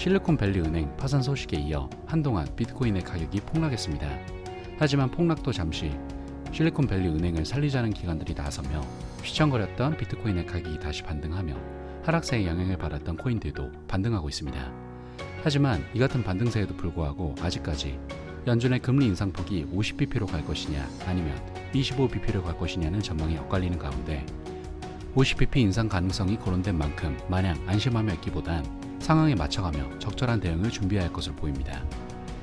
실리콘밸리 은행 파산 소식에 이어 한동안 비트코인의 가격이 폭락했습니다. 하지만 폭락도 잠시 실리콘밸리 은행을 살리자는 기관들이 나서며 휘청거렸던 비트코인의 가격이 다시 반등하며 하락세에 영향을 받았던 코인들도 반등하고 있습니다. 하지만 이 같은 반등세에도 불구하고 아직까지 연준의 금리 인상폭이 50bp로 갈 것이냐 아니면 25bp로 갈 것이냐는 전망이 엇갈리는 가운데 50bp 인상 가능성이 거론된 만큼 마냥 안심하며 있기보단 상황에 맞춰가며 적절한 대응을 준비해야 할 것으로 보입니다.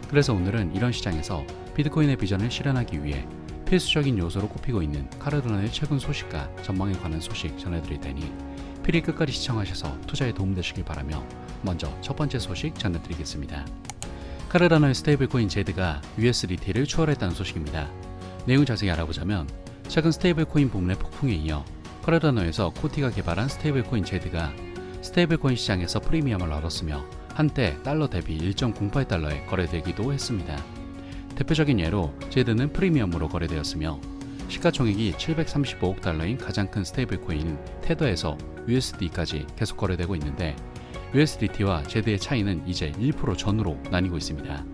그래서 오늘은 이런 시장에서 비트코인의 비전을 실현하기 위해 필수적인 요소로 꼽히고 있는 카르도나의 최근 소식과 전망에 관한 소식 전해드릴 테니 필히 끝까지 시청하셔서 투자에 도움되시길 바라며 먼저 첫 번째 소식 전해드리겠습니다. 카르다노의 스테이블코인 제드가 USDT를 추월했다는 소식입니다. 내용 자세히 알아보자면 최근 스테이블코인 부문의 폭풍에 이어 카르다노에서 코티가 개발한 스테이블코인 제드가 스테이블코인 시장에서 프리미엄을 얻었으며 한때 달러 대비 1.08달러에 거래되기도 했습니다. 대표적인 예로 제드는 프리미엄으로 거래되었으며 시가총액이 735억 달러인 가장 큰 스테이블코인 테더에서 USD까지 계속 거래되고 있는데 USDT와 제드의 차이는 이제 1% 전후로 나뉘고 있습니다.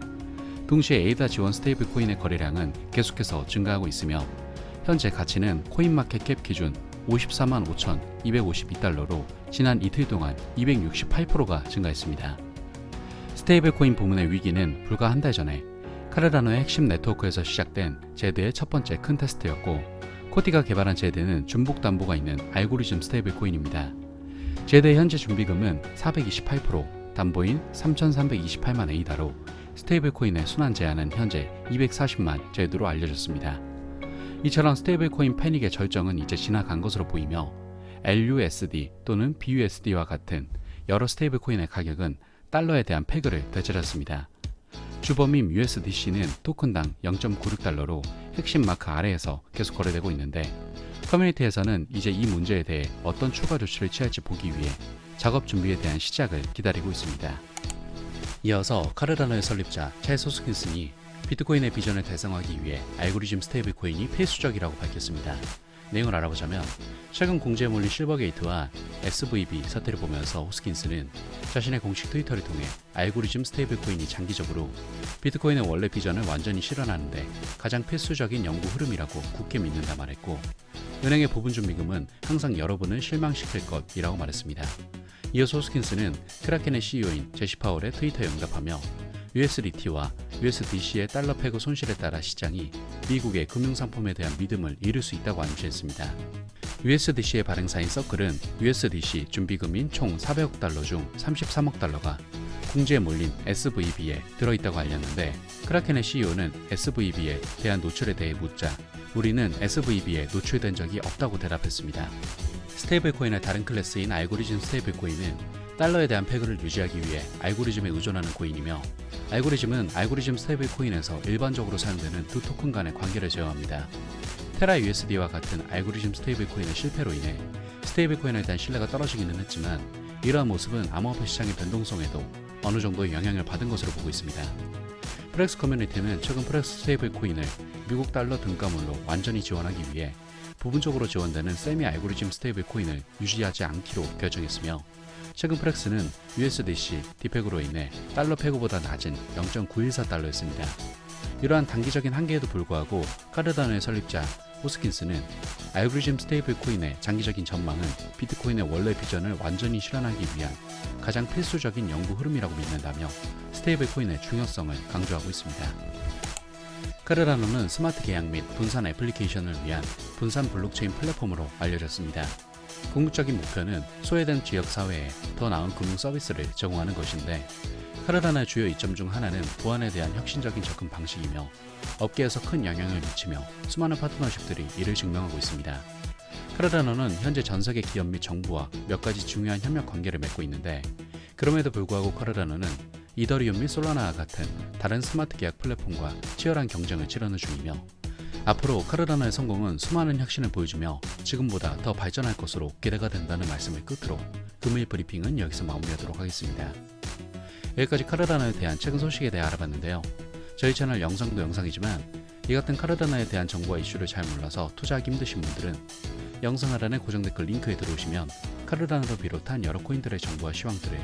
동시에 에이다 지원 스테이블코인의 거래량은 계속해서 증가하고 있으며 현재 가치는 코인마켓캡 기준 54만 5,252달러로 지난 이틀 동안 268%가 증가했습니다. 스테이블코인 부문의 위기는 불과 한 달 전에 카르다노의 핵심 네트워크에서 시작된 제드의 첫 번째 큰 테스트였고 코티가 개발한 제드는 중복 담보가 있는 알고리즘 스테이블코인입니다. 제드의 현재 준비금은 428%, 담보인 3,328만 에이다로 스테이블코인의 순환 제한은 현재 240만 제드로 알려졌습니다. 이처럼 스테이블코인 패닉의 절정은 이제 지나간 것으로 보이며 LUSD 또는 BUSD와 같은 여러 스테이블코인의 가격은 달러에 대한 패거를 되찾았습니다. 주범인 USDC는 토큰당 0.96달러로 핵심 마크 아래에서 계속 거래되고 있는데 커뮤니티에서는 이제 이 문제에 대해 어떤 추가 조치를 취할지 보기 위해 작업 준비에 대한 시작을 기다리고 있습니다. 이어서 카르다노의 설립자 찰스 호스킨슨이 비트코인의 비전을 달성하기 위해 알고리즘 스테이블 코인이 필수적이라고 밝혔습니다. 내용을 알아보자면 최근 공지에 몰린 실버게이트와 SVB 사태를 보면서 호스킨스는 자신의 공식 트위터를 통해 알고리즘 스테이블 코인이 장기적으로 비트코인의 원래 비전을 완전히 실현하는데 가장 필수적인 연구 흐름이라고 굳게 믿는다 말했고 은행의 부분 준비금은 항상 여러분을 실망시킬 것이라고 말했습니다. 이어서 호스킨스는 크라켄의 CEO인 제시 파월의 트위터에 응답하며 USDT와 USDC의 달러 패고 손실에 따라 시장이 미국의 금융상품에 대한 믿음을 잃을 수 있다고 암시했습니다. USDC의 발행사인 서클은 USDC 준비금인 총 400억 달러 중 33억 달러가 궁지에 몰린 SVB에 들어있다고 알렸는데 크라켄의 CEO는 SVB에 대한 노출에 대해 묻자 우리는 SVB에 노출된 적이 없다고 대답했습니다. 스테이블코인의 다른 클래스인 알고리즘 스테이블코인은 달러에 대한 패거를 유지하기 위해 알고리즘에 의존하는 코인이며 알고리즘은 알고리즘 스테이블 코인에서 일반적으로 사용되는 두 토큰 간의 관계를 제어합니다. 테라 USD와 같은 알고리즘 스테이블 코인의 실패로 인해 스테이블 코인에 대한 신뢰가 떨어지기는 했지만 이러한 모습은 암호화폐 시장의 변동성에도 어느 정도 영향을 받은 것으로 보고 있습니다. 프렉스 커뮤니티는 최근 프렉스 스테이블 코인을 미국 달러 등가물로 완전히 지원하기 위해 부분적으로 지원되는 세미 알고리즘 스테이블 코인을 유지하지 않기로 결정했으며 최근 프렉스는 USDC 디팩으로 인해 달러 패고보다 낮은 0.914달러였습니다. 이러한 단기적인 한계에도 불구하고 카르다노의 설립자 호스킨스는 알고리즘 스테이블 코인의 장기적인 전망은 비트코인의 원래 비전을 완전히 실현하기 위한 가장 필수적인 연구 흐름이라고 믿는다며 스테이블 코인의 중요성을 강조하고 있습니다. 카르다노는 스마트 계약 및 분산 애플리케이션을 위한 분산 블록체인 플랫폼으로 알려졌습니다. 궁극적인 목표는 소외된 지역 사회에 더 나은 금융 서비스를 제공하는 것인데 카르다나의 주요 이점 중 하나는 보안에 대한 혁신적인 접근 방식이며 업계에서 큰 영향을 미치며 수많은 파트너십들이 이를 증명하고 있습니다. 카르다노는 현재 전 세계 기업 및 정부와 몇 가지 중요한 협력 관계를 맺고 있는데 그럼에도 불구하고 카르다노는 이더리움 및 솔라나와 같은 다른 스마트 계약 플랫폼과 치열한 경쟁을 치르는 중이며 앞으로 카르다나의 성공은 수많은 혁신을 보여주며 지금보다 더 발전할 것으로 기대가 된다는 말씀을 끝으로 금일 브리핑은 여기서 마무리하도록 하겠습니다. 여기까지 카르다나에 대한 최근 소식에 대해 알아봤는데요. 저희 채널 영상도 영상이지만 이 같은 카르다나에 대한 정보와 이슈를 잘 몰라서 투자하기 힘드신 분들은 영상 하단의 고정 댓글 링크에 들어오시면 카르다나를 비롯한 여러 코인들의 정보와 시황들을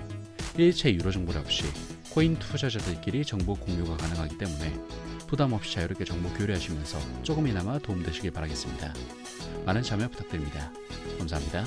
일체 유료 정보를 없이 코인 투자자들끼리 정보 공유가 가능하기 때문에 부담 없이 자유롭게 정보 교류하시면서 조금이나마 도움되시길 바라겠습니다. 많은 참여 부탁드립니다. 감사합니다.